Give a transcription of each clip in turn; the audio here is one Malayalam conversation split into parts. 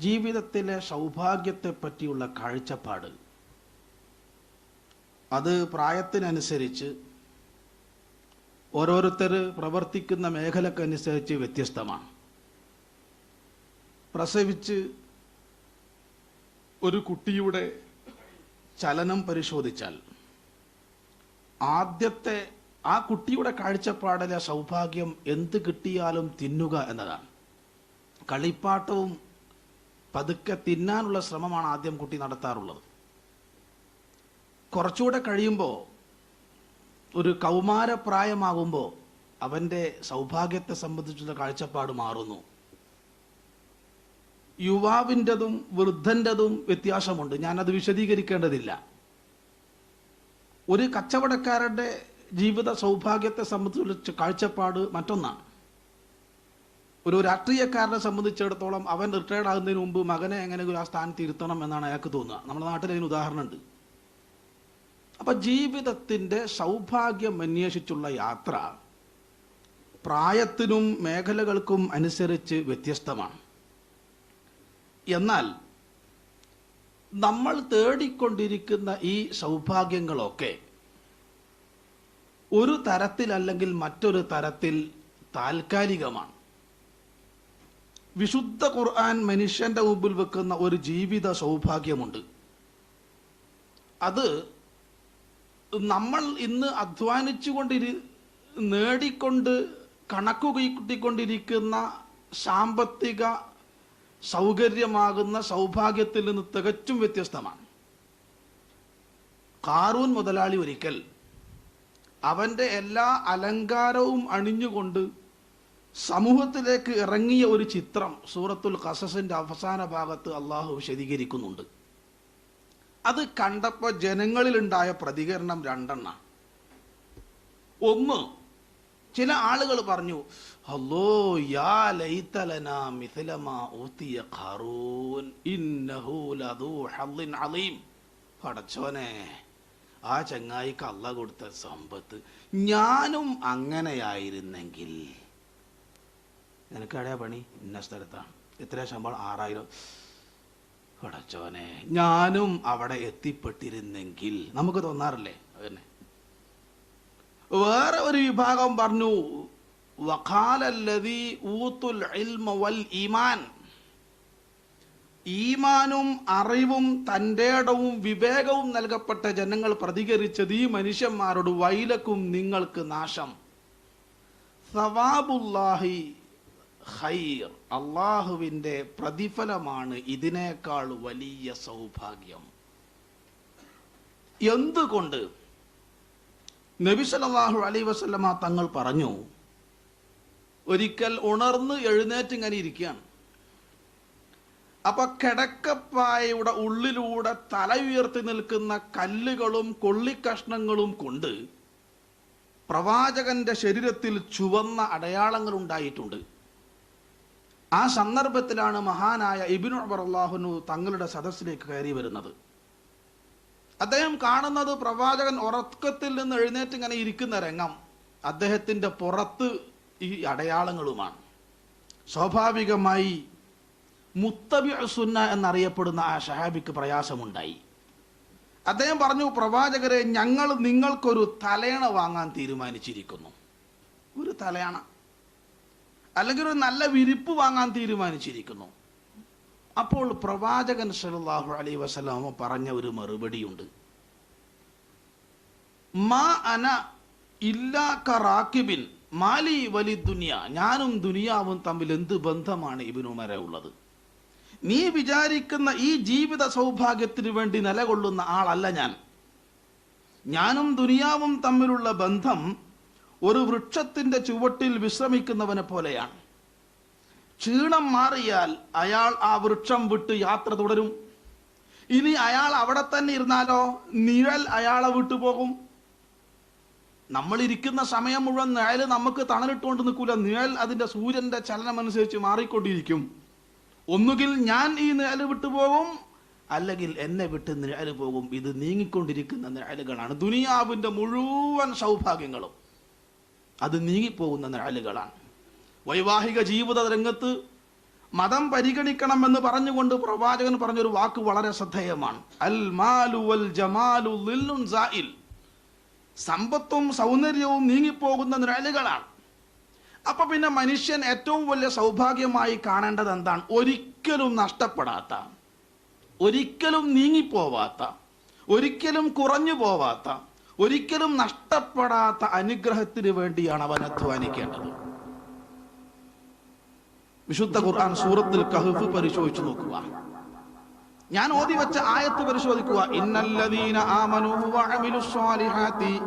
ജീവിതത്തിലെ സൗഭാഗ്യത്തെ പറ്റിയുള്ള കാഴ്ചപ്പാട്. അത് പ്രായത്തിനനുസരിച്ച് ഓരോരുത്തർ പ്രവർത്തിക്കുന്ന മേഖലക്കനുസരിച്ച് വ്യത്യസ്തമാണ്. പ്രസവിച്ച് ഒരു കുട്ടിയുടെ ചലനം പരിശോധിച്ചാൽ ആദ്യത്തെ ആ കുട്ടിയുടെ കാഴ്ചപ്പാടിലെ സൗഭാഗ്യം എന്ത് കിട്ടിയാലും തിന്നുക എന്നതാണ്. കളിപ്പാട്ടവും പതുക്കെ തിന്നാനുള്ള ശ്രമമാണ് ആദ്യം കുട്ടി നടത്താറുള്ളത്. കുറച്ചുകൂടെ കഴിയുമ്പോൾ ഒരു കൗമാരപ്രായമാകുമ്പോൾ അവന്റെ സൗഭാഗ്യത്തെ സംബന്ധിച്ചുള്ള കാഴ്ചപ്പാട് മാറുന്നു. യുവാവിന്റെതും വൃദ്ധന്റെതും വ്യത്യാസമുണ്ട്. ഞാനത് വിശദീകരിക്കേണ്ടതില്ല. ഒരു കച്ചവടക്കാരന്റെ ജീവിത സൗഭാഗ്യത്തെ സംബന്ധിച്ചുള്ള കാഴ്ചപ്പാട് മറ്റൊന്നാണ്. ഒരു രാഷ്ട്രീയക്കാരനെ സംബന്ധിച്ചിടത്തോളം അവൻ റിട്ടയർഡ് ആകുന്നതിന് മുമ്പ് മകനെ എങ്ങനെയെങ്കിലും ആ സ്ഥാനത്ത് ഇരുത്തണം എന്നാണ് അയാൾക്ക് തോന്നുക. നമ്മുടെ നാട്ടിൽ അതിന് ഉദാഹരണമുണ്ട്. അപ്പൊ ജീവിതത്തിന്റെ സൗഭാഗ്യം അന്വേഷിച്ചുള്ള യാത്ര പ്രായത്തിനും മേഖലകൾക്കും അനുസരിച്ച് വ്യത്യസ്തമാണ്. എന്നാൽ നമ്മൾ തേടിക്കൊണ്ടിരിക്കുന്ന ഈ സൗഭാഗ്യങ്ങളൊക്കെ ഒരു തരത്തിലല്ലെങ്കിൽ മറ്റൊരു തരത്തിൽ താൽക്കാലികമാണ്. വിശുദ്ധ ഖുർആൻ മനുഷ്യന്റെ മുമ്പിൽ വെക്കുന്ന ഒരു ജീവിത സൗഭാഗ്യമുണ്ട്. അത് നമ്മൾ ഇന്ന് അധ്വാനിച്ചുകൊണ്ടിരി നേടിക്കൊണ്ട് കണക്ക് കൂട്ടിക്കൊണ്ടിരിക്കുന്ന സാമ്പത്തിക സൗകര്യമാകുന്ന സൗഭാഗ്യത്തിൽ നിന്ന് തികച്ചും വ്യത്യസ്തമാണ്. കാറൂൻ മുതലാളി ഒരിക്കൽ അവന്റെ എല്ലാ അലങ്കാരവും അണിഞ്ഞുകൊണ്ട് സമൂഹത്തിലേക്ക് ഇറങ്ങിയ ഒരു ചിത്രം സൂറത്തുൽ ഖസസിന്റെ അവസാന ഭാഗത്ത് അള്ളാഹു വിശദീകരിക്കുന്നുണ്ട്. അത് കണ്ടപ്പോൾ ജനങ്ങളിലുണ്ടായ പ്രതികരണം രണ്ടെണ്ണ ഒന്ന് ചില ആളുകൾ പറഞ്ഞു അല്ലോ യാ ലൈതലന മിഥലമാ ഊത്തിയ ഖാറൂൻ ഇന്നഹു ലദൂ ഹള്ളിൻ അലീം. പടച്ചോനെ ആ ചങ്ങായിക്ക് അല്ല കൊടുത്ത സമ്പത്ത് ഞാനും അങ്ങനെയായിരുന്നെങ്കിൽ നിനക്ക് എവിടെയാ പണി ഇന്ന സ്ഥലത്താണ് എത്ര ശമ്പളം? ആറായിരം. പടച്ചോനെ ഞാനും അവിടെ എത്തിപ്പെട്ടിരുന്നെങ്കിൽ നമുക്ക് തോന്നാറില്ലേ? അതന്നെ. വേറെ ഒരു വിഭാഗം പറഞ്ഞു വഖാലല്ലദീ ഊത്തുൽ ഇൽമ വൽ ഈമാൻ. ഈമാനും അറിവും തന്റെ ഇടവും വിവേകവും നൽകപ്പെട്ട ജനങ്ങൾ പ്രതികരിച്ചത് ഈ മനുഷ്യന്മാരോട് വൈലക്കും നിങ്ങൾക്ക് നാശം. സവാബുല്ലാഹി ഖൈർ അള്ളാഹുവിന്റെ പ്രതിഫലമാണ് ഇതിനേക്കാൾ വലിയ സൗഭാഗ്യം. എന്തുകൊണ്ട്? നബി സല്ലല്ലാഹു അലൈഹി വസല്ലമ തങ്ങൾ പറഞ്ഞു ഒരിക്കൽ ഉണർന്ന് എഴുന്നേറ്റ് ഇങ്ങനെ ഇരിക്കുകയാണ്. അപ്പൊ കിടക്കപ്പായയുടെ ഉള്ളിലൂടെ തല ഉയർത്തി നിൽക്കുന്ന കല്ലുകളും കൊള്ളിക്കഷ്ണങ്ങളും കൊണ്ട് പ്രവാചകന്റെ ശരീരത്തിൽ ചുവന്ന അടയാളങ്ങൾ ഉണ്ടായിട്ടുണ്ട്. ആ സന്ദർഭത്തിലാണ് മഹാനായ ഇബിനു അബർ അള്ളാഹുനു തങ്ങളുടെ സദസ്സിലേക്ക് കയറി വരുന്നത്. അദ്ദേഹം കാണുന്നത് പ്രവാചകൻ ഉറക്കത്തിൽ നിന്ന് എഴുന്നേറ്റ് ഇങ്ങനെ ഇരിക്കുന്ന രംഗം അദ്ദേഹത്തിന്റെ പുറത്ത് ഈ അടയാളങ്ങളുമാണ്. സ്വാഭാവികമായി മുത്തബി സുന്ന എന്നറിയപ്പെടുന്ന ആ ഷഹാബിക്ക് പ്രയാസമുണ്ടായി. അദ്ദേഹം പറഞ്ഞു പ്രവാചകരെ ഞങ്ങൾ നിങ്ങൾക്കൊരു തലയണ വാങ്ങാൻ തീരുമാനിച്ചിരിക്കുന്നു. ഒരു തലയണ അല്ലെങ്കിൽ ഒരു നല്ല വിരിപ്പ് വാങ്ങാൻ തീരുമാനിച്ചിരിക്കുന്നു. അപ്പോൾ പ്രവാചകൻ സല്ലല്ലാഹു അലൈഹി വസ്ലാമ പറഞ്ഞ ഒരു മറുപടിയുണ്ട്. മാ അന ഇല്ലാ കറാക്കിബിൻ മാലി വലി ദുനിയ. ഞാനും ദുനിയാവും തമ്മിൽ എന്ത് ബന്ധമാണ് ഇബിനുമരെ ഉള്ളത്? നീ വിചാരിക്കുന്ന ഈ ജീവിത സൗഭാഗ്യത്തിന് വേണ്ടി നിലകൊള്ളുന്ന ആളല്ല ഞാൻ. ഞാനും ദുനിയാവും തമ്മിലുള്ള ബന്ധം ഒരു വൃക്ഷത്തിന്റെ ചുവട്ടിൽ വിശ്രമിക്കുന്നവനെ പോലെയാണ്. ക്ഷീണം മാറിയാൽ അയാൾ ആ വൃക്ഷം വിട്ട് യാത്ര തുടരും. ഇനി അയാൾ അവിടെ തന്നെ ഇരുന്നാലോ? നിഴൽ അയാളെ വിട്ടുപോകും നമ്മൾ ഇരിക്കുന്ന സമയം മുഴുവൻ നിഴൽ നമുക്ക് തണലിട്ടുകൊണ്ട് നിൽക്കൂല. നിഴൽ അതിന്റെ സൂര്യന്റെ ചലനം അനുസരിച്ച് മാറിക്കൊണ്ടിരിക്കും. ഒന്നുകിൽ ഞാൻ ഈ നിഴൽ വിട്ടു പോകും അല്ലെങ്കിൽ എന്നെ വിട്ട് നിഴൽ പോകും. ഇത് നീങ്ങിക്കൊണ്ടിരിക്കുന്ന നിഴലുകളാണ്. ദുനിയാവിന്റെ മുഴുവൻ സൗഭാഗ്യങ്ങളും. അത് നീങ്ങിപ്പോകുന്ന നിഴലുകളാണ്. വൈവാഹിക ജീവിത രംഗത്ത് മതം പരിഗണിക്കണമെന്ന് പറഞ്ഞുകൊണ്ട് പ്രവാചകൻ പറഞ്ഞൊരു വാക്ക് വളരെ ശ്രദ്ധേയമാണ്. അൽ മാലു വൽ ജമാലു സായിൽ സമ്പത്തും സൗന്ദര്യവും നീങ്ങിപ്പോകുന്ന നിഴലുകളാണ്. അപ്പൊ പിന്നെ മനുഷ്യൻ ഏറ്റവും വലിയ സൗഭാഗ്യമായി കാണേണ്ടത് എന്താണ്? ഒരിക്കലും നഷ്ടപ്പെടാത്ത ഒരിക്കലും നീങ്ങിപ്പോവാത്ത ഒരിക്കലും കുറഞ്ഞു പോവാത്ത ഒരിക്കലും നഷ്ടപ്പെടാത്ത അനുഗ്രഹത്തിന് വേണ്ടിയാണ് അവൻ അധ്വാനിക്കേണ്ടത്. വിശുദ്ധ ഖുർആൻ സൂറത്തിൽ കഹഫ് പരിശോധിച്ചു നോക്കുക. ഞാൻ ഓതി വെച്ച ആയത്ത് പരിശോധിക്കുക. ഇന്നല്ലദീന ആമനു വഅമിലു സ്വാലിഹാത്തി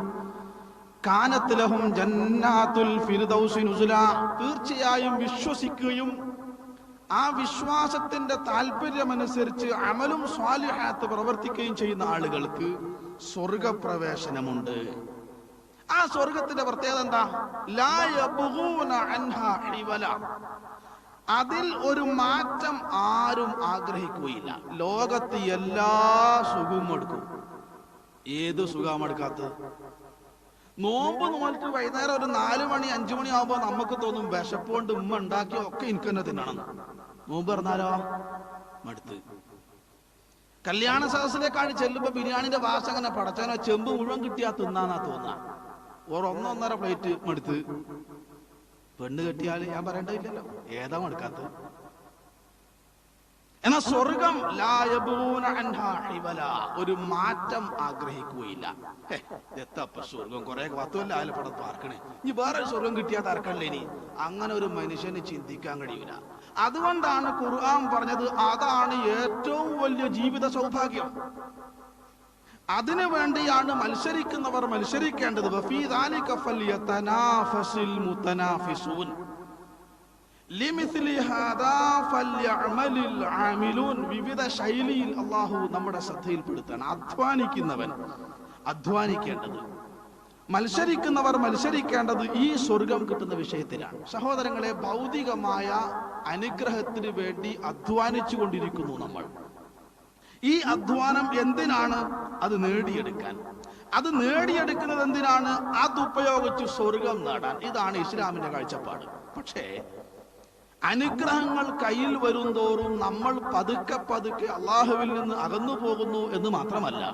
കാനത്ത് ലഹും ജന്നാത്തുൽ ഫിർദൗസി നുസുല. തീർച്ചയായും വിശ്വസിക്കുകയും ആ വിശ്വാസത്തിന്റെ താല്പര്യമനുസരിച്ച് അമലും സ്വാലിഹാത്ത് പ്രവർത്തിക്കുകയും ചെയ്യുന്ന ആളുകൾക്ക് സ്വർഗപ്രവേശനമുണ്ട്. ആ സ്വർഗത്തിന്റെ പ്രത്യേകത എന്താ? അതിൽ ഒരു മാറ്റം ആരും ആഗ്രഹിക്കുകയില്ല. ലോകത്ത് എല്ലാ സുഖവും എടുക്കും. ഏത് സുഖം എടുക്കാത്തത്? നോമ്പ് നോക്കിട്ട് വൈകുന്നേരം ഒരു നാല് മണി അഞ്ചു മണി ആവുമ്പോ നമുക്ക് തോന്നും വിശപ്പുകൊണ്ട് ഉമ്മ ഉണ്ടാക്കിയ ഒക്കെ എനിക്ക് തന്നെ തിന്നണം. നോമ്പ് പറഞ്ഞാലോ മടുത്ത്. കല്യാണ സദസ്സിലേക്കാണ് ചെല്ലുമ്പോ ബിരിയാണിന്റെ വാസകനെ പടച്ചവനെ ചെമ്പ് മുഴുവൻ കിട്ടിയാ തിന്നാന്നാ തോന്നാ. ഒന്നൊന്നര പ്ലേറ്റ് എടുത്ത് പെണ്ണ് കെട്ടിയാൽ ഞാൻ പറയേണ്ടതില്ലല്ലോ ഏതാ എടുക്കാത്ത എന്നാ സ്വർഗം. ഒരു മാറ്റം ആഗ്രഹിക്കുകയില്ല. എത്തപ്പ സ്വർഗം. കുറെ പത്തുമല്ല ആയാലും പടം ഇനി വേറെ സ്വർഗം കിട്ടിയാൽ തർക്കല്ലേ ഇനി. അങ്ങനെ ഒരു മനുഷ്യന് ചിന്തിക്കാൻ കഴിയൂല. അതുകൊണ്ടാണ് ഖുർആൻ പറഞ്ഞത് അതാണ് ഏറ്റവും വലിയ ജീവിത സൗഭാഗ്യം. അതിനു വേണ്ടിയാണ് മത്സരിക്കുന്നവർ മത്സരിക്കേണ്ടത്. വിവിധ ശൈലിയിൽ അള്ളാഹു നമ്മുടെ ശ്രദ്ധയിൽപ്പെടുത്താണ്. അധ്വാനിക്കുന്നവൻ അധ്വാനിക്കേണ്ടത്. മത്സരിക്കുന്നവർ മത്സരിക്കേണ്ടത് ഈ സ്വർഗം കിട്ടുന്ന വിഷയത്തിലാണ്. സഹോദരങ്ങളെ ഭൗതികമായ അനുഗ്രഹത്തിന് വേണ്ടി അധ്വാനിച്ചു കൊണ്ടിരിക്കുന്നു നമ്മൾ. ഈ അധ്വാനം എന്തിനാണ്? അത് നേടിയെടുക്കാൻ. അത് നേടിയെടുക്കുന്നത് എന്തിനാണ്? അത് ഉപയോഗിച്ച് സ്വർഗം നേടാൻ. ഇതാണ് ഇസ്ലാമിന്റെ കാഴ്ചപ്പാട്. പക്ഷേ അനുഗ്രഹങ്ങൾ കയ്യിൽ വരും തോറും നമ്മൾ പതുക്കെ പതുക്കെ അള്ളാഹുവിൽ നിന്ന് അകന്നു പോകുന്നു എന്ന് മാത്രമല്ല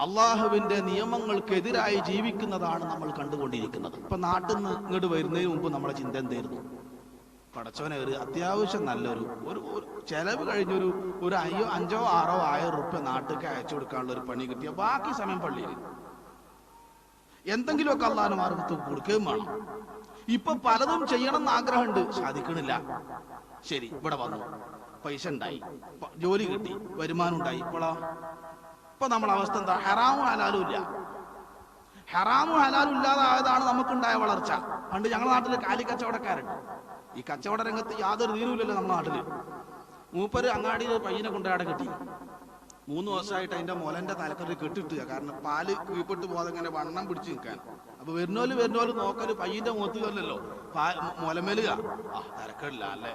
അള്ളാഹുവിന്റെ നിയമങ്ങൾക്കെതിരായി ജീവിക്കുന്നതാണ് നമ്മൾ കണ്ടുകൊണ്ടിരിക്കുന്നത്. ഇപ്പൊ നാട്ടിൽ നിന്ന് ഇങ്ങോട്ട് വരുന്നതിന് മുമ്പ് നമ്മളെ ചിന്ത എന്തായിരുന്നു? പടച്ചോനെ ഒരു അത്യാവശ്യം നല്ലൊരു ഒരു ചെലവ് കഴിഞ്ഞൊരു ഒരു അയ്യോ അഞ്ചോ ആറോ ആയിരം റുപ്യ നാട്ടിലേക്ക് അയച്ചു കൊടുക്കാനുള്ള ഒരു പണി കിട്ടിയ ബാക്കി സമയം പള്ളിയിൽ. എന്തെങ്കിലുമൊക്കെ അള്ളാഹാന് മാർഗത്ത് കൊടുക്കുകയും വേണം. ഇപ്പൊ പലതും ചെയ്യണം എന്ന് ആഗ്രഹമുണ്ട്. സാധിക്കണില്ല. ശരി ഇവിടെ വന്നു. പൈസ ഉണ്ടായി. ജോലി കിട്ടി. വരുമാനം ഉണ്ടായി. ഇപ്പോളോ. ഇപ്പൊ നമ്മളെ അവസ്ഥ എന്താ? ഹെറാമും ഹലാലും ഇല്ല. ഹെറാമും ഹലാലും ഇല്ലാതായതാണ് നമുക്കുണ്ടായ വളർച്ച. പണ്ട് ഞങ്ങളുടെ നാട്ടിൽ കാലി കച്ചവടക്കാരുണ്ട് ഈ കച്ചവട രംഗത്ത് യാതൊരു തീരുമില്ലല്ലോ നമ്മുടെ നാട്ടിൽ. മൂപ്പര് അങ്ങാടിയിൽ ഒരു പയ്യനെ കൊണ്ടാടെ കിട്ടി. മൂന്ന് വർഷമായിട്ട് അതിന്റെ മുലന്റെ തലക്കറി കെട്ടിട്ടുക. കാരണം പാൽ കീഴ്പ്പെട്ട് പോകാതെ ഇങ്ങനെ വണ്ണം പിടിച്ചു നിൽക്കാൻ. അപ്പൊ വരുന്നോൽ വരുന്നോൽ നോക്കൽ പയ്യന്റെ മുഖത്ത് കല്ലല്ലോ മുലമേലുക ആ തരക്കടില്ല അല്ലേ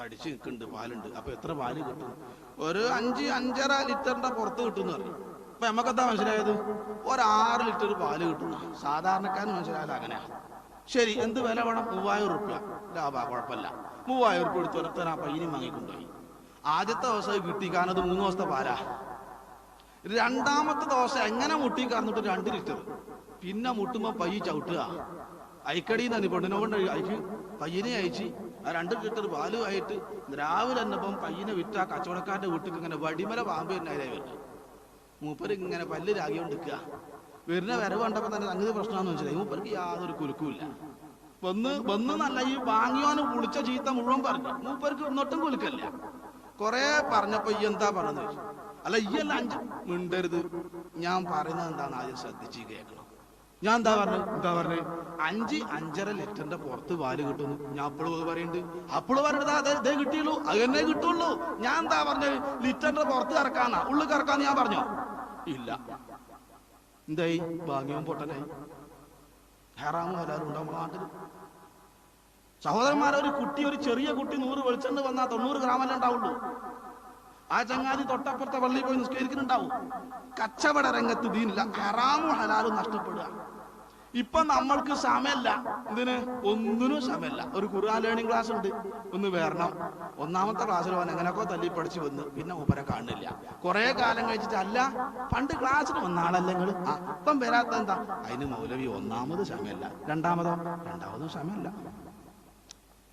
തടിച്ച് നിൽക്കുന്നുണ്ട് പാലുണ്ട്. അപ്പൊ എത്ര പാൽ കിട്ടും? ഒരു അഞ്ച് അഞ്ചര ലിറ്ററിന്റെ പുറത്ത് കിട്ടും പറഞ്ഞു. അപ്പൊ നമുക്കെന്താ മനസ്സിലായത്? ഒരാറ് ലിറ്റർ പാൽ കിട്ടുന്ന സാധാരണക്കാരൻ മനസ്സിലായാലും അങ്ങനെയാ. ശരി എന്ത് വില വേണം? മൂവായിരം റുപ്യ ലാഭ കുഴപ്പമില്ല. മൂവായിരം റുപ്യ എടുത്ത് ഒരുത്തൻ ആ പയ്യനും വാങ്ങിക്കൊണ്ടുപോയി. ആദ്യത്തെ ദിവസം കിട്ടി. കാരണം അത് മൂന്ന് ദിവസത്തെ പാലാ. രണ്ടാമത്തെ ദിവസം എങ്ങനെ മുട്ടി കറന്നിട്ട് രണ്ട് ലിറ്റർ. പിന്നെ മുട്ടുമ്പോ പയ്യ ചവിട്ടുക. അയക്കടിയിൽ നിന്ന് പെണ്ണിനെ കൊണ്ട് അയച്ചു പയ്യനെ അയച്ച് ആ രണ്ട് ലിറ്റർ പാൽ ആയിട്ട് രാവിലെ എന്നപ്പം പയ്യനെ വിറ്റ ആ കച്ചവടക്കാരന്റെ വീട്ടിൽ ഇങ്ങനെ വടിമല പാമ്പ് തന്നെ അതിലെ വരുന്നത്. മൂപ്പര് ഇങ്ങനെ പല്ല് രാഗിയോണ്ടിരിക്കുക വരുന്ന വരവ് കണ്ടപ്പോ തന്നെ സംഗതി പ്രശ്നമാണെന്ന് വെച്ചാൽ മൂപ്പർക്ക് യാതൊരു കുലുക്കുമില്ല വന്ന് വന്ന് നല്ല ഈ വാങ്ങിയോന് വിളിച്ച ചീത്ത മുഴുവൻ പറഞ്ഞു. മൂപ്പർക്ക് ഒന്നൊട്ടും കുലുക്കല്ല കൊറേ പറഞ്ഞപ്പോ ഈ എന്താ പറഞ്ഞത് അല്ല ഈ അല്ല അഞ്ച് മിണ്ടരുത്. ഞാൻ പറയുന്നത് എന്താന്ന് ആദ്യം ശ്രദ്ധിച്ച് കേൾക്കണം. ഞാൻ എന്താ പറഞ്ഞു? എന്താ പറഞ്ഞു? അഞ്ച് അഞ്ചര ലിറ്ററിന്റെ പുറത്ത് പാൽ കിട്ടുന്നു. ഞാൻ അപ്പോഴും പറയുന്നുണ്ട് അപ്പോഴും പറഞ്ഞത് അതെ ഇതേ കിട്ടിയുള്ളൂ. അത് തന്നെ കിട്ടുള്ളൂ. ഞാൻ എന്താ പറഞ്ഞത് ലിറ്ററിന്റെ പുറത്ത് കറക്കാന്നാ ഉള്ളിൽ കറക്കാന്ന് ഞാൻ പറഞ്ഞോ? ഇല്ല. എന്തായി? ഭാഗ്യവും പൊട്ടനായി. ഹെറാമും ഹലാലും ഉണ്ടാവും നാട്ടിൽ. സഹോദരന്മാരെ ഒരു കുട്ടി ഒരു ചെറിയ കുട്ടി നൂറ് വെളിച്ചെണ്ണ വന്നാൽ തൊണ്ണൂറ് ഗ്രാമല്ലേ ഉണ്ടാവുള്ളൂ. ആ ചങ്ങാതി തൊട്ടപ്പുറത്തെ പള്ളിയിൽ പോയി നിസ്കരിക്കുന്നുണ്ടാവും. കച്ചവട രംഗത്ത് ദീനില്ല ഹറാമും ഹലാലും നഷ്ടപ്പെടുക ഇപ്പൊ നമ്മൾക്ക് സമയമില്ല ഇതിന് ഒന്നിനും സമയമില്ല ഒരു ഖുർആൻ ലേണിംഗ് ക്ലാസ് ഉണ്ട്. ഒന്ന് വരണം. ഒന്നാമത്തെ ക്ലാസ്സിൽ വന്ന് എങ്ങനെയൊക്കെ തല്ലി പഠിച്ചു വന്ന് പിന്നെ ഉപരെ കാണുന്നില്ല. കുറെ കാലം കഴിച്ചിട്ട് അല്ല പണ്ട് ക്ലാസ്സിൽ വന്ന നിങ്ങൾ അപ്പം വരാത്ത എന്താ? അതിന് മൗലവി ഒന്നാമത് സമയമില്ല രണ്ടാമതോ? രണ്ടാമതും സമയമില്ല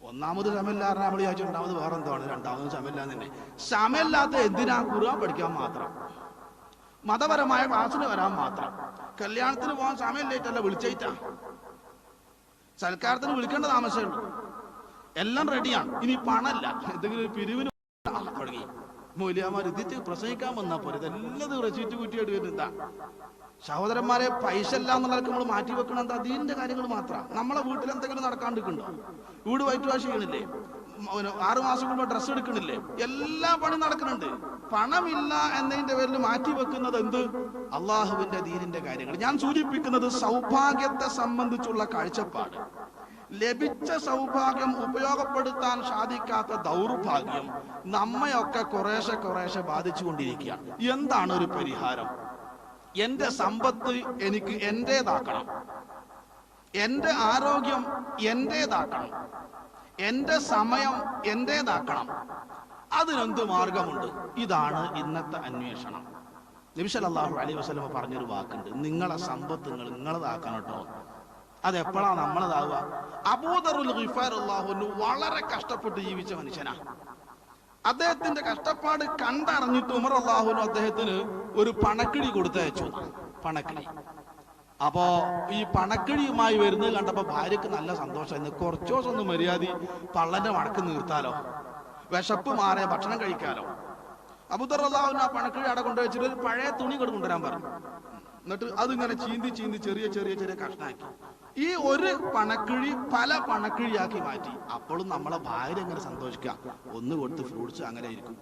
ഒന്നാമത് സമയമില്ല നമ്മൾ ചോദിച്ചു രണ്ടാമത് വേറെ എന്താണ് രണ്ടാമതും സമയമില്ല തന്നെ. സമയമില്ലാത്ത എന്തിനാ ഖുർആൻ പഠിക്കാൻ മാത്രം? മതപരമായ ക്ലാസ്സിന് വരാൻ മാത്രം. കല്യാണത്തിന് പോകാൻ സമയം ലേറ്റല്ല വിളിച്ചേറ്റാ. സൽക്കാരത്തിന് വിളിക്കേണ്ട താമസമേ ഉള്ളൂ എല്ലാം റെഡിയാണ്. ഇനി പണല്ല എന്തെങ്കിലും പിരിവിന് തുടങ്ങി മൂല്യമാർ ഇതിച്ച് പ്രസംഗിക്കാൻ വന്നാ പോരെ. ഇതെല്ലാം റെസീറ്റ് കുറ്റിയായിട്ട് സഹോദരന്മാരെ പൈസ ഇല്ല എന്നുള്ളവർക്ക് നമ്മൾ മാറ്റി വെക്കണം എന്താ അതിന്റെ കാര്യങ്ങൾ മാത്രം. നമ്മളെ വീട്ടിൽ എന്തെങ്കിലും നടക്കാണ്ടിരിക്കുന്നുണ്ടോ? വീട് വൈറ്റ് വാഷ് ചെയ്യണില്ലേ? ആറ് മാസം കൂടുമ്പോ ഡ്രസ്സ് എടുക്കണില്ലേ? എല്ലാ പണി നടക്കുന്നുണ്ട്. പണമില്ല എന്നതിന്റെ പേരിൽ മാറ്റി വെക്കുന്നത് എന്ത്? അള്ളാഹുവിന്റെ ദീനിന്റെ കാര്യങ്ങൾ. ഞാൻ സൂചിപ്പിക്കുന്നത് സൗഭാഗ്യത്തെ സംബന്ധിച്ചുള്ള കാഴ്ചപ്പാട്. ലഭിച്ച സൗഭാഗ്യം ഉപയോഗപ്പെടുത്താൻ സാധിക്കാത്ത ദൗർഭാഗ്യം നമ്മയൊക്കെ കുറേശ്ശെ കുറേശ്ശെ ബാധിച്ചുകൊണ്ടിരിക്കുകയാണ്. എന്താണ് ഒരു പരിഹാരം? എന്റെ സമ്പത്ത് എനിക്ക് എന്റേതാക്കണം. എന്റെ ആരോഗ്യം എന്റേതാക്കണം. എന്റെ സമയം എന്റേതാക്കണം അതിനെന്ത് മാർഗമുണ്ട്? ഇതാണ് ഇന്നത്തെ അന്വേഷണം. നിമിഷൽ അള്ളാഹു അലി വസ്ലമ പറഞ്ഞൊരു വാക്കുണ്ട്. നിങ്ങളെ സമ്പത്ത് നിങ്ങൾ നിങ്ങളതാക്കണം കേട്ടോ. അതെപ്പോഴാ നമ്മളതാവുക? അബൂദറുൽ അള്ളാഹുനു വളരെ കഷ്ടപ്പെട്ട് ജീവിച്ച മനുഷ്യനാ. അദ്ദേഹത്തിന്റെ കഷ്ടപ്പാട് കണ്ടറിഞ്ഞിട്ട് ഉമർ അള്ളാഹുനു അദ്ദേഹത്തിന് ഒരു പണക്കിടി കൊടുത്തയച്ചു. പണക്കിഴി അപ്പോ ഈ പണക്കിഴിയുമായി വരുന്നത് കണ്ടപ്പോ ഭാര്യക്ക് നല്ല സന്തോഷമായിരുന്നു കുറച്ചു ദിവസം ഒന്ന് മര്യാദ പള്ളന്റെ വടക്ക് നിർത്താലോ? വിശപ്പ് മാറിയ ഭക്ഷണം കഴിക്കാലോ? അബുദർ അള്ളാഹുവിന് ആ പണക്കിഴി അവിടെ കൊണ്ടുവച്ചിട്ട് ഒരു പഴയ തുണി കൊണ്ട് കൊണ്ടുവരാൻ പറഞ്ഞു. എന്നിട്ട് അതിങ്ങനെ ചീന്തി ചീന്തി ചെറിയ ചെറിയ ചെറിയ കഷ്ണാക്കി. ഈ ഒരു പണക്കിഴി പല പണക്കിഴിയാക്കി മാറ്റി. അപ്പോഴും നമ്മളെ ഭാര്യ എങ്ങനെ സന്തോഷിക്കുക. ഒന്ന് കൊടുത്ത് ഫ്രൂട്ട്സ് അങ്ങനെ ആയിരിക്കും.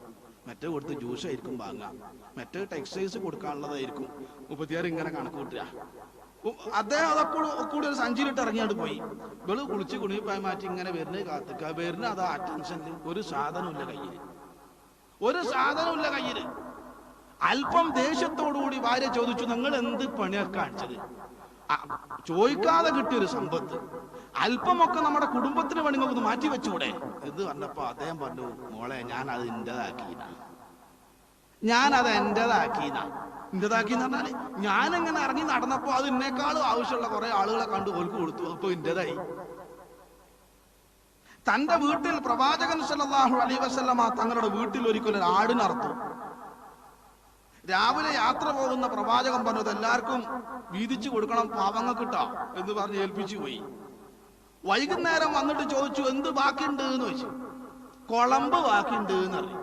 മറ്റേ കൊടുത്ത് ജ്യൂസ് ആയിരിക്കും വാങ്ങുക. മറ്റേ ടെക്സ്റ്റൈൽസ് കൊടുക്കാനുള്ളതായിരിക്കും. മുപ്പത്തിയാറ് ഇങ്ങനെ കണക്ക് കൂട്ടുക. അദ്ദേഹം അതപ്പോൾ കൂടി ഒരു സഞ്ചിയിലിട്ട് ഇറങ്ങിയാണ്ട് പോയി. ഇവൾ കുളിച്ച് കുണിപ്പായി മാറ്റി ഇങ്ങനെ വരുന്നത് കാത്തുക്ക. വരുന്ന അത് അറ്റൻഷനിൽ ഒരു സാധനമില്ല കയ്യിൽ ഒരു സാധനമില്ല കയ്യിൽ അല്പം ദേഷ്യത്തോടുകൂടി ഭാര്യ ചോദിച്ചു നിങ്ങൾ എന്ത് പണിയാ കാണിച്ചത്? ആ, ചോദിക്കാതെ കിട്ടിയൊരു സമ്പത്ത്. അല്പമൊക്കെ നമ്മുടെ കുടുംബത്തിന് വേണ്ടി നമുക്ക് മാറ്റി വെച്ചുകൂടെ എന്ന് പറഞ്ഞപ്പോ അദ്ദേഹം പറഞ്ഞു മോളെ ഞാൻ അത് എന്റേതാക്കിയതാ ഞാൻ അത് എന്റേതാക്കിയത എന്റേതാക്കി എന്ന് പറഞ്ഞാൽ എങ്ങനെ ഇറങ്ങി നടന്നപ്പോ അത് എന്നെക്കാളും ആവശ്യമുള്ള കുറെ ആളുകളെ കണ്ടു ഓൽക്ക് കൊടുത്തു. അപ്പൊ ഇന്റേതായി തന്റെ വീട്ടിൽ പ്രവാചകൻ സല്ലാഹു അലൈഹി വസല്ലമ തങ്ങളുടെ വീട്ടിൽ ഒരിക്കലും ഒരു ആടിനറുത്തു രാവിലെ യാത്ര പോകുന്ന പ്രവാചകൻ പറഞ്ഞത് എല്ലാവർക്കും വീതിച്ചു കൊടുക്കണം പാവങ്ങൾ കിട്ടാം എന്ന് പറഞ്ഞ് ഏൽപ്പിച്ചു പോയി. വൈകുന്നേരം വന്നിട്ട് ചോദിച്ചു എന്ത് ബാക്കിയുണ്ട്? എന്ന് ചോദിച്ചു. കൊളമ്പ് ബാക്കിയുണ്ട് എന്ന് പറഞ്ഞു.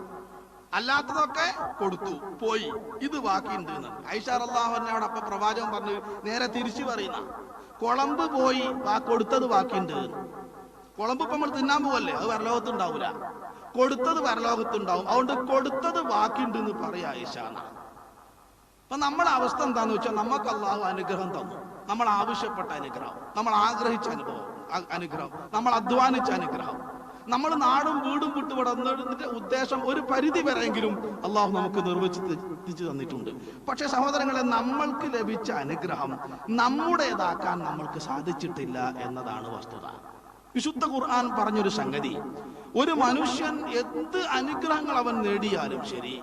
അല്ലാത്തതൊക്കെ കൊടുത്തു. പോയി. ഇത് ബാക്കിയുണ്ട് എന്ന്. ഐഷാർ അള്ളാഹുവിനോട് അപ്പൊ പ്രവാചകൻ പറഞ്ഞു നേരെ തിരിച്ചു പറയുന്ന. കുളമ്പ് പോയി കൊടുത്തത് ബാക്കിയുണ്ട്. കുളമ്പ് ഇപ്പൊ നമ്മൾ തിന്നാൻ പോവല്ലേ? അത് വരലോകത്ത് ഉണ്ടാവൂല കൊടുത്തത് വരലോകത്ത് ഉണ്ടാവും അതുകൊണ്ട് കൊടുത്തത് ബാക്കിയുണ്ട് എന്ന് പറയാ ഐഷാന അപ്പൊ നമ്മളെ അവസ്ഥ എന്താന്ന് വെച്ചാൽ നമുക്ക് അള്ളാഹു അനുഗ്രഹം തന്നു. നമ്മൾ ആവശ്യപ്പെട്ട അനുഗ്രഹം. നമ്മൾ ആഗ്രഹിച്ച അനുഭവം. അനുഗ്രഹം. നമ്മൾ അധ്വാനിച്ച അനുഗ്രഹം. നമ്മൾ നാടും വീടും വിട്ട് വിടുന്നതിന്റെ ഉദ്ദേശം ഒരു പരിധി വരെയെങ്കിലും അള്ളാഹു നമുക്ക് നിർവചിച്ച് തന്നിട്ടുണ്ട്. പക്ഷെ സഹോദരങ്ങളെ നമ്മൾക്ക് ലഭിച്ച അനുഗ്രഹം നമ്മുടേതാക്കാൻ നമ്മൾക്ക് സാധിച്ചിട്ടില്ല എന്നതാണ് വസ്തുത. വിശുദ്ധ ഖുർആൻ പറഞ്ഞൊരു സംഗതി ഒരു മനുഷ്യൻ എന്ത് അനുഗ്രഹങ്ങൾ അവൻ നേടിയാലും ശരി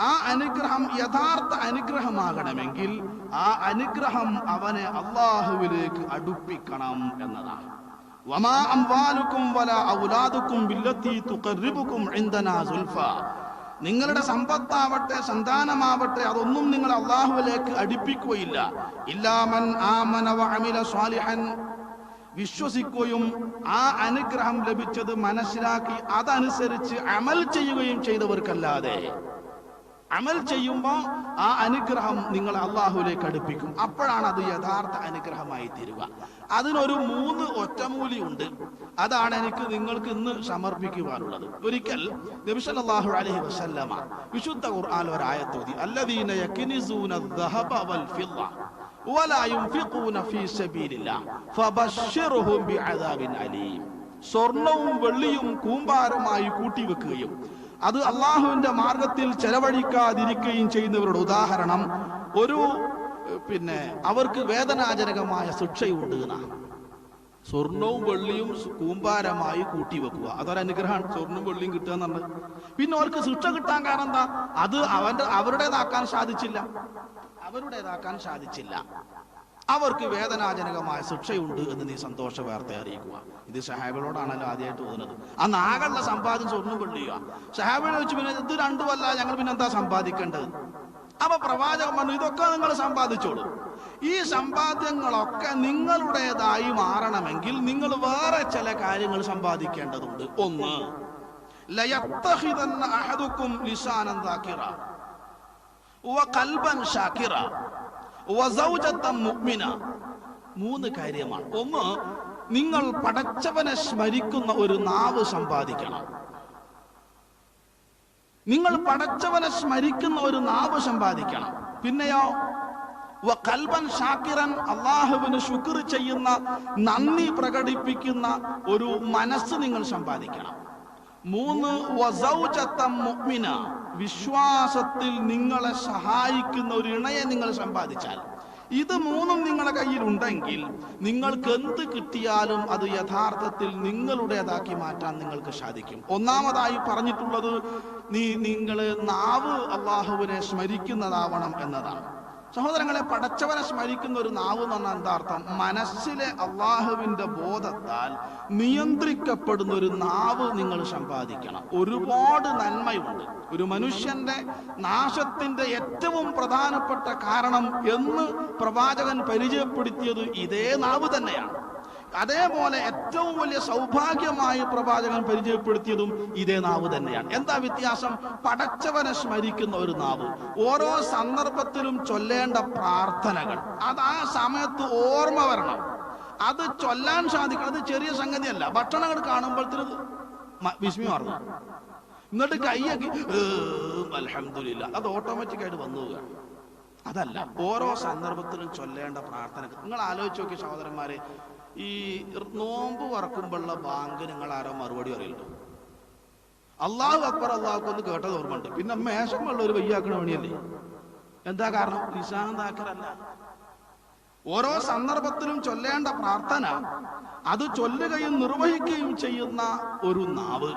ആ അനുഗ്രഹം യഥാർത്ഥ അനുഗ്രഹമാകണമെങ്കിൽ ആ അനുഗ്രഹം അവനെ അള്ളാഹുവിലേക്ക് അടുപ്പിക്കണം എന്നതാണ്. വമാ അംവാലുക്കും വല ഔലാദുക്കും ബില്ലത്തി തുഖർരിബുക്കും ഇൻദനാ സുൽഫ. നിങ്ങളുടെ സമ്പത്താവട്ടെ സന്താനമാവട്ടെ അതൊന്നും നിങ്ങൾ അള്ളാഹുവിലേക്ക് അടുപ്പിക്കുകയില്ല. ഇല്ലാമൻ ആമന വഅമില സ്വാലിഹൻ. വിശ്വസിക്കുകയും ആ അനുഗ്രഹം ലഭിച്ചത് മനസ്സിലാക്കി അതനുസരിച്ച് അമൽ ചെയ്യുകയും ചെയ്തവർക്കല്ലാതെ. അമൽ ചെയ്യുമ്പോൾ ആ അനുഗ്രഹം നിങ്ങൾ അള്ളാഹുലേക്ക് അടുപ്പിക്കും അപ്പോഴാണ് അത് യഥാർത്ഥ അനുഗ്രഹമായി തീരുക അതിനൊരു മൂന്ന് ഒറ്റമൂലി ഉണ്ട് അതാണ് എനിക്ക് നിങ്ങൾക്ക് ഇന്ന് സമർപ്പിക്കുവാനുള്ളത് ഒരിക്കൽ നബിസല്ലാഹു അലൈഹി വസല്ലമ വിശുദ്ധ ഖുർആൻ ഒരായത്തോതി അല്ലദീന യക്നിസൂന الذهب والفضة ولا ينفقون في سبيل الله فبشرهم بعذاب أليم സ്വർണവും വെള്ളിയും കൂമ്പാരമായി കൂട്ടിവെക്കുകയും അത് അള്ളാഹുവിന്റെ മാർഗത്തിൽ ചെലവഴിക്കാതിരിക്കുകയും ചെയ്യുന്നവരുടെ ഉദാഹരണം ഒരു പിന്നെ അവർക്ക് വേദനാജനകമായ ശിക്ഷയുണ്ട് എന്നാണ്. സ്വർണവും വെള്ളിയും കൂമ്പാരമായി കൂട്ടി വെക്കുക. അതൊരനുഗ്രഹമാണ് സ്വർണവും വെള്ളിയും കിട്ടുക എന്നുള്ളത്. പിന്നെ അവർക്ക് ശിക്ഷ കിട്ടാൻ കാരണം എന്താ? അത് അവന്റെ അവരുടേതാക്കാൻ സാധിച്ചില്ല. അവരുടേതാക്കാൻ സാധിച്ചില്ല. അവർക്ക് വേദനാജനകമായ ശിക്ഷയുണ്ട് എന്ന് നീ സന്തോഷ വാർത്ത അറിയിക്കുക. ഇത് ഷഹാബിനോടാണല്ലോ ആദ്യമായിട്ട് തോന്നുന്നത്. അന്ന് ആകെയുള്ള സമ്പാദ്യം സ്വർണം വെള്ളിയുക ഷഹാബിനെ വെച്ച് പിന്നെ ഇത് രണ്ടുമല്ല ഞങ്ങൾ പിന്നെ എന്താ സമ്പാദിക്കേണ്ടത്? അപ്പൊ പ്രവാചകൻ പറഞ്ഞു ഇതൊക്കെ നിങ്ങൾ സമ്പാദിച്ചോളൂ. ഈ സമ്പാദ്യങ്ങളൊക്കെ നിങ്ങളുടേതായി മാറണമെങ്കിൽ നിങ്ങൾ വേറെ ചില കാര്യങ്ങൾ സമ്പാദിക്കേണ്ടതുണ്ട്. ഒന്ന് ലയത്തഹിദന്ന അഹദുക്കും ലിസാനൻ ദാക്കിറ. വഖൽബൻ ഷാക്കിറ. മൂന്ന് കാര്യമാണ്. ഒന്ന് നിങ്ങൾ പടച്ചവനെ സ്മരിക്കുന്ന ഒരു നാവ് സമ്പാദിക്കണം. നിങ്ങൾ പടച്ചവനെ സ്മരിക്കുന്ന ഒരു നാവ് സമ്പാദിക്കണം. പിന്നെയോ കൽബൻ ഷാക്കിറൻ അള്ളാഹുവിന് ശുക്ർ ചെയ്യുന്ന നന്ദി പ്രകടിപ്പിക്കുന്ന ഒരു മനസ്സ് നിങ്ങൾ സമ്പാദിക്കണം. മൂന്ന് മുഅ്മിന വിശ്വാസത്തിൽ നിങ്ങളെ സഹായിക്കുന്ന ഒരു ഇണയെ നിങ്ങൾ സമ്പാദിച്ചാൽ. ഇത് മൂന്നും നിങ്ങളുടെ കയ്യിൽ ഉണ്ടെങ്കിൽ നിങ്ങൾക്ക് എന്ത് കിട്ടിയാലും അത് യഥാർത്ഥത്തിൽ നിങ്ങളുടേതാക്കി മാറ്റാൻ നിങ്ങൾക്ക് സാധിക്കും. ഒന്നാമതായി പറഞ്ഞിട്ടുള്ളത് നീ നിങ്ങൾ നാവ് അള്ളാഹുവിനെ സ്മരിക്കുന്നതാവണം എന്നതാണ്. സഹോദരങ്ങളെ പടച്ചവനെ സ്മരിക്കുന്ന ഒരു നാവ് എന്ന് പറഞ്ഞാൽ എന്താ അർത്ഥം? മനസ്സിലെ അള്ളാഹുവിന്റെ ബോധത്താൽ നിയന്ത്രിക്കപ്പെടുന്ന ഒരു നാവ് നിങ്ങൾ സമ്പാദിക്കണം. ഒരുപാട് നന്മയുണ്ട്. ഒരു മനുഷ്യന്റെ നാശത്തിന്റെ ഏറ്റവും പ്രധാനപ്പെട്ട കാരണം എന്ന് പ്രവാചകൻ പരിചയപ്പെടുത്തിയത് ഇതേ നാവ് തന്നെയാണ്. അതേപോലെ ഏറ്റവും വലിയ സൗഭാഗ്യമായി പ്രവാചകൻ പരിചയപ്പെടുത്തിയതും ഇതേ നാവ് തന്നെയാണ്. എന്താ വ്യത്യാസം? പടച്ചവനെ സ്മരിക്കുന്ന ഒരു നാവ്. ഓരോ സന്ദർഭത്തിലും ചൊല്ലേണ്ട പ്രാർത്ഥനകൾ. അത് ആ സമയത്ത് ഓർമ്മ വരണം. അത് ചൊല്ലാൻ സാധിക്കണം. അത് ചെറിയ സംഗതിയല്ല. ഭക്ഷണങ്ങൾ കാണുമ്പോഴത്തേന് വിസ്മി മാറുന്നു എന്നിട്ട് കൈയൊക്കെ അലഹമില്ല അത് ഓട്ടോമാറ്റിക് ആയിട്ട് വന്നു പോവുകയാണ് അതല്ല ഓരോ സന്ദർഭത്തിലും ചൊല്ലേണ്ട പ്രാർത്ഥന നിങ്ങൾ ആലോചിച്ച് നോക്കിയ സഹോദരന്മാരെ. ഈ നോമ്പ് വറക്കുമ്പോഴുള്ള ബാങ്ക് നിങ്ങൾ ആരോ മറുപടി അറിയുള്ളൂ അള്ളാഹു അക്ബർ അള്ളാഹു ഒന്ന് കേട്ടത് ഓർമ്മയുണ്ട്. പിന്നെ മേശമുള്ള ഒരു വയ്യാക്കണ പണിയല്ലേ? എന്താ കാരണം? നിശാന്താക്കറല്ല ഓരോ സന്ദർഭത്തിലും ചൊല്ലേണ്ട പ്രാർത്ഥന അത് ചൊല്ലുകയും നിർവഹിക്കുകയും ചെയ്യുന്ന ഒരു നാവ്.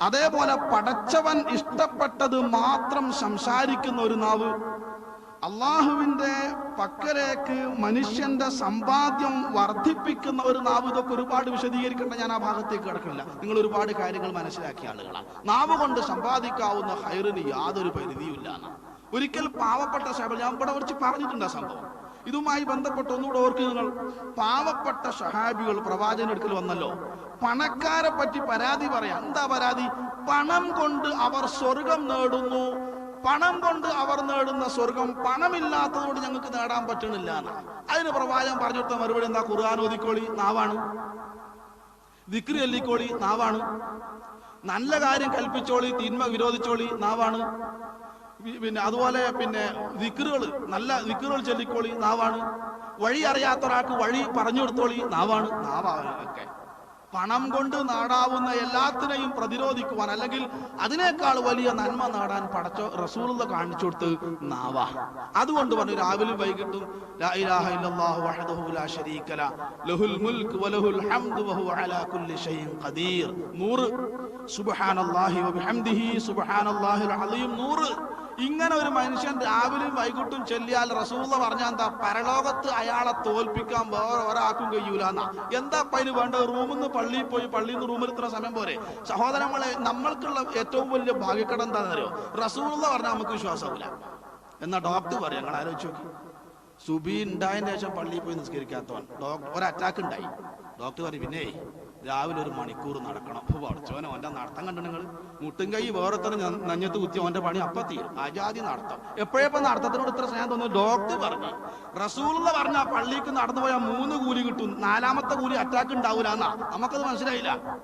അതേപോലെ പടച്ചവൻ ഇഷ്ടപ്പെട്ടത് മാത്രം സംസാരിക്കുന്ന ഒരു നാവ്. അള്ളാഹുവിന്റെ പക്കലേക്ക് മനുഷ്യന്റെ സമ്പാദ്യം വർദ്ധിപ്പിക്കുന്ന ഒരു നാവ് ഇതൊക്കെ ഒരുപാട് വിശദീകരിക്കേണ്ട ഞാൻ ആ ഭാഗത്തേക്ക് കിടക്കില്ല നിങ്ങൾ ഒരുപാട് കാര്യങ്ങൾ മനസ്സിലാക്കിയ ആളുകളാണ്. നാവ് കൊണ്ട് സമ്പാദിക്കാവുന്ന ഹൈറിന് യാതൊരു പരിധിയുമില്ല. ഒരിക്കൽ പാവപ്പെട്ട സഹബ ഞാൻ ഇവിടെ കുറച്ച് പറഞ്ഞിട്ടുണ്ട് ആ സംഭവം. ഇതുമായി ബന്ധപ്പെട്ട് ഒന്നുകൂടെ ഓർക്കുക നിങ്ങൾ. പാവപ്പെട്ട സഹാബികൾ പ്രവാചകൻ എടുക്കൽ വന്നല്ലോ. പണക്കാരെ പറ്റി പരാതി പറയാം. എന്താ പരാതി? പണം കൊണ്ട് അവർ സ്വർഗം നേടുന്നു. പണം കൊണ്ട് അവർ നേടുന്ന സ്വർഗം പണമില്ലാത്തതുകൊണ്ട് ഞങ്ങൾക്ക് നേടാൻ പറ്റണില്ല അതിന് പ്രവാചകൻ പറഞ്ഞു കൊടുത്ത മറുപടി എന്താ? ഖുർആൻ ഓതിക്കോളി നാവാണ്. ദിക്രി അല്ലിക്കോളി നാവാണ്. നല്ല കാര്യം കൽപ്പിച്ചോളി തിന്മ വിരോധിച്ചോളി നാവാണ്. പിന്നെ അതുപോലെ പിന്നെ ദിക്റുകൾ നല്ല ദിക്റുകൾ ചൊല്ലിക്കോളി നാവാണ്. വഴി അറിയാത്ത ഒരാൾക്ക് വഴി പറഞ്ഞു കൊടുത്തോളി നാവാണ്. നാവാണ് ഒക്കെ പണം കൊണ്ട് നാടാവുന്ന എല്ലാത്തിനെയും പ്രതിരോധിക്കുവാൻ അല്ലെങ്കിൽ അതിനേക്കാൾ വലിയ നന്മ നേടാൻ പടച്ചോ റസൂലുള്ള കാണിച്ചു കൊടുത്ത് നാവ. അതുകൊണ്ട് പറഞ്ഞു രാവിലെ വൈകിട്ടും ഇങ്ങനെ ഒരു മനുഷ്യൻ രാവിലെയും വൈകിട്ടും ചെല്ലിയാൽ റസൂള്ള പറഞ്ഞ എന്താ പരലോകത്ത് അയാളെ തോൽപ്പിക്കാൻ വേറെ ഒരാൾക്കും കഴിയൂല എന്നാ. എന്താ അതിന് വേണ്ട റൂമിൽ നിന്ന് പള്ളിയിൽ പോയി പള്ളിയിൽ നിന്ന് റൂമിൽ ഇത്ര സമയം പോരെ. സഹോദരങ്ങളെ നമ്മൾക്കുള്ള ഏറ്റവും വലിയ ഭാഗ്യക്കട എന്താണെന്ന് അറിയോ? റസൂള്ള പറഞ്ഞാൽ നമുക്ക് വിശ്വാസമില്ല എന്നാ ഡോക്ടർ പറയാം ഞങ്ങൾ ആലോചിച്ച് നോക്കി. സുബി ഉണ്ടായതിന് ശേഷം പള്ളിയിൽ പോയി നിസ്കരിക്കാത്തവൻ. ഡോക്ടർ ഒരു അറ്റാക്ക് ഉണ്ടായി. ഡോക്ടർ പറയും പിന്നെ രാവിലെ ഒരു മണിക്കൂർ നടക്കണം. പഠിച്ചോനെ ഓന്റെ നടത്തം നിങ്ങൾ മുട്ടും കൈ വേറെ തന്നെ നഞ്ഞത്ത് കുത്തി ഓന്റെ പണി അപ്പൊ തീരും. അജാതി നടത്തം. എപ്പോഴപ്പോ നടത്തത്തിനോട് ഇത്ര സ്നേഹം തോന്നുന്നു? ഡോക്ടർ പറഞ്ഞു. റസൂൽ എന്ന് പറഞ്ഞ പള്ളിക്ക് നടന്നു പോയാൽ മൂന്ന് കൂലി കിട്ടും. നാലാമത്തെ കൂലി അറ്റാക്ക് ഉണ്ടാവൂലെന്നാ. നമുക്കത് മനസ്സിലായില്ല.